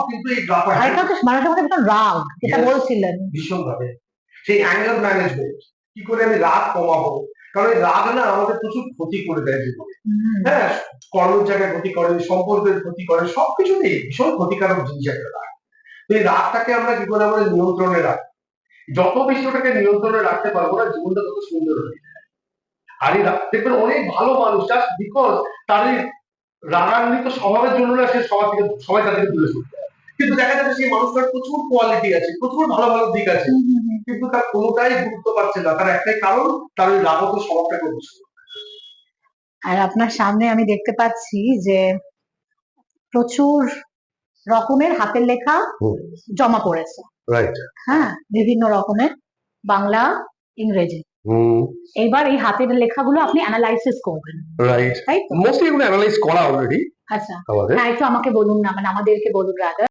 কিন্তু এই আরেকটা হচ্ছে মানুষের মধ্যে ভীষণ রাগ যেটা বলছিলেন। সেই অ্যাঙ্গার ম্যানেজমেন্ট কি করে আমি রাগ কমাবো? কারণ এই রাগ না আমাদের প্রচুর ক্ষতি করে দেয় জীবনে। হ্যাঁ কর্মের জায়গায় ক্ষতি করে সম্পর্কের ক্ষতি করে সবকিছুতেই ভীষণ ক্ষতিকারক জিনিস একটা রাগ। তো এই রাগটাকে আমরা কি করে আমাদের নিয়ন্ত্রণে রাখি যত বেশি ওটাকে নিয়ন্ত্রণে রাখতে পারব না জীবনটা তত সুন্দর হয়ে যায়। আর এই রাগ- দেখবেন অনেক ভালো মানুষ জাস্ট বিকজ তার এই রাগান্বিত স্বভাবের জন্য না সে সবার থেকে সবাই তাদেরকে দূরে সরতে হয়। কিন্তু দেখা যাচ্ছে সেই মানুষটার প্রচুর কোয়ালিটি আছে প্রচুর ভালো ভালো দিক আছে। কিন্তু তার কোনোটাই গুরুত্ব পাচ্ছে না। তার একটাই কারণ তার ওই রাগত স্বভাবটাকে বুঝতে আর আপনার সামনে আমি দেখতে পাচ্ছি যে প্রচুর রকমের হাতের লেখা জমা পড়েছে। হ্যাঁ বিভিন্ন রকমের বাংলা ইংরেজি। হুম। এইবার এই হাতের লেখাগুলো আপনি অ্যানালাইসিস করবেন। রাইট তাই মোস্টলি এগুলো অ্যানালাইজ করা অলরেডি আচ্ছা। হ্যাঁ একটু আমাকে বলুন না মানে আমাদেরকে বলুন রাজা